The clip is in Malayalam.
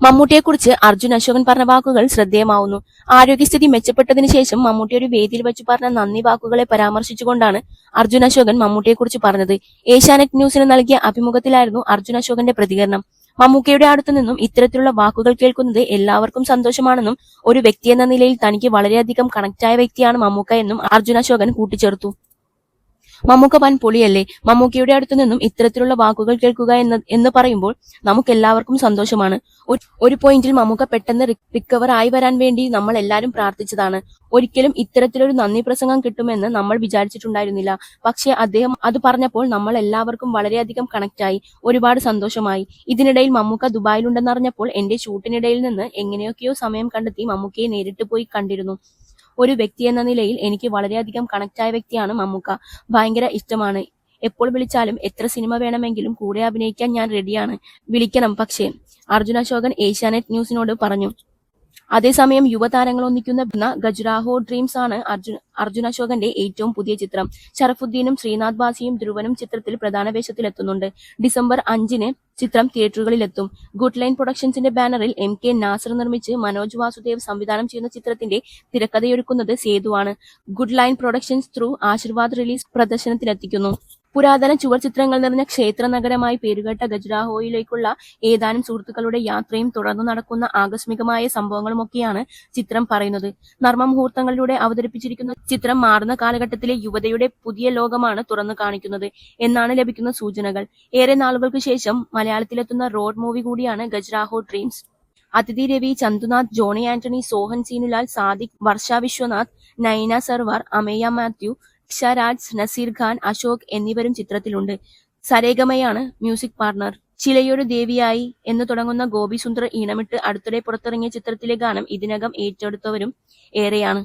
മമ്മൂട്ടിയെക്കുറിച്ച് അർജുൻ അശോകൻ പറഞ്ഞ വാക്കുകൾ ശ്രദ്ധേയമാവുന്നു. ആരോഗ്യസ്ഥിതി മെച്ചപ്പെട്ടതിന് ശേഷം മമ്മൂട്ടി ഒരു വേദിയിൽ വെച്ച് പറഞ്ഞ നന്ദി വാക്കുകളെ പരാമർശിച്ചുകൊണ്ടാണ് അർജുൻ അശോകൻ മമ്മൂട്ടിയെക്കുറിച്ച് പറഞ്ഞത്. ഏഷ്യാനെറ്റ് ന്യൂസിന് നൽകിയ അഭിമുഖത്തിലായിരുന്നു അർജുൻ അശോകന്റെ പ്രതികരണം. മമ്മൂക്കയുടെ അടുത്തു നിന്നും ഇത്തരത്തിലുള്ള വാക്കുകൾ കേൾക്കുന്നത് എല്ലാവർക്കും സന്തോഷമാണെന്നും ഒരു വ്യക്തി എന്ന നിലയിൽ തനിക്ക് വളരെയധികം കണക്റ്റായ വ്യക്തിയാണ് മമ്മൂക്ക എന്നും അർജുൻ അശോകൻ കൂട്ടിച്ചേർത്തു. മമ്മൂക്ക വൻ പൊളിയല്ലേ? മമ്മൂക്കയുടെ അടുത്തു നിന്നും ഇത്തരത്തിലുള്ള വാക്കുകൾ കേൾക്കുക എന്ന് എന്ന് പറയുമ്പോൾ നമുക്ക് എല്ലാവർക്കും സന്തോഷമാണ്. ഒരു- പോയിന്റിൽ മമ്മൂക്ക പെട്ടെന്ന് റിക്കവർ ആയി വരാൻ വേണ്ടി നമ്മൾ എല്ലാവരും പ്രാർത്ഥിച്ചതാണ്. ഒരിക്കലും ഇത്തരത്തിലൊരു നന്ദി പ്രസംഗം കിട്ടുമെന്ന് നമ്മൾ വിചാരിച്ചിട്ടുണ്ടായിരുന്നില്ല. പക്ഷെ അദ്ദേഹം അത് പറഞ്ഞപ്പോൾ നമ്മൾ എല്ലാവർക്കും വളരെയധികം ആയി ഒരുപാട് സന്തോഷമായി. ഇതിനിടയിൽ മമ്മൂക്ക ദുബായിലുണ്ടെന്നറിഞ്ഞപ്പോൾ എന്റെ ഷൂട്ടിനിടയിൽ നിന്ന് എങ്ങനെയൊക്കെയോ സമയം കണ്ടെത്തി മമ്മൂക്കയെ നേരിട്ട് പോയി കണ്ടിരുന്നു. ഒരു വ്യക്തി എന്ന നിലയിൽ എനിക്ക് വളരെയധികം കണക്റ്റായ വ്യക്തിയാണ് മമ്മൂക്ക. ഭയങ്കര ഇഷ്ടമാണ്. എപ്പോൾ വിളിച്ചാലും എത്ര സിനിമ വേണമെങ്കിലും കൂടെ അഭിനയിക്കാൻ ഞാൻ റെഡിയാണ് വിളിക്കണം. പക്ഷേ അർജുന അശോകൻ ഏഷ്യാനെറ്റ് ന്യൂസിനോട് പറഞ്ഞു അതേസമയം യുവതാരങ്ങൾ ഒന്നിക്കുന്ന ഗജ്രാഹോ ഡ്രീംസ് ആണ് അർജുൻ അർജുൻ അശോകന്റെ ഏറ്റവും പുതിയ ചിത്രം. ഷറഫുദ്ദീനും ശ്രീനാഥ് ബാസിയും ധ്രുവനും ചിത്രത്തിൽ പ്രധാന വേഷത്തിലെത്തുന്നുണ്ട്. ഡിസംബർ അഞ്ചിന് ചിത്രം തിയേറ്ററുകളിലെത്തും. ഗുഡ് ലൈൻ പ്രൊഡക്ഷൻസിന്റെ ബാനറിൽ എം കെ നാസർ നിർമ്മിച്ച് മനോജ് വാസുദേവ് സംവിധാനം ചെയ്യുന്ന ചിത്രത്തിന്റെ തിരക്കഥയൊരുക്കുന്നത് സേതുവാണ്. Good line productions through Aashirvad release പ്രദർശനത്തിലെത്തിക്കുന്നു. പുരാതന ചുവർ ചിത്രങ്ങൾ നിറഞ്ഞ ക്ഷേത്ര നഗരമായി പേരുകേട്ട ഗജുരാഹോയിലേക്കുള്ള ഏതാനും സുഹൃത്തുക്കളുടെ യാത്രയും തുടർന്നു നടക്കുന്ന ആകസ്മികമായ സംഭവങ്ങളുമൊക്കെയാണ് ചിത്രം പറയുന്നത്. നർമ്മ മുഹൂർത്തങ്ങളിലൂടെ അവതരിപ്പിച്ചിരിക്കുന്ന ചിത്രം മാറുന്ന കാലഘട്ടത്തിലെ യുവതയുടെ പുതിയ ലോകമാണ് തുറന്നു കാണിക്കുന്നത് എന്നാണ് ലഭിക്കുന്ന സൂചനകൾ. ഏറെ നാളുകൾക്ക് ശേഷം മലയാളത്തിലെത്തുന്ന റോഡ് മൂവി കൂടിയാണ് ഗജരാഹോ ഡ്രീംസ്. അതിഥി രവി ചന്തുനാഥ് ജോണി ആന്റണി സോഹൻ സീനുലാൽ സാദിഖ് വർഷ വിശ്വനാഥ് നൈന സർവാർ അമേയ മാത്യു ഷരാജ് നസീർ ഖാൻ അശോക് എന്നിവരും ചിത്രത്തിലുണ്ട്. സരേഗമയാണ് മ്യൂസിക് പാർട്ണർ. ചിലയൊരു ദേവിയായി എന്ന് തുടങ്ങുന്ന ഗോപി സുന്ദർ ഈണമിട്ട് അടുത്തിടെ പുറത്തിറങ്ങിയ ചിത്രത്തിലെ ഗാനം ഇതിനകം ഏറ്റെടുത്തവരും ഏറെയാണ്.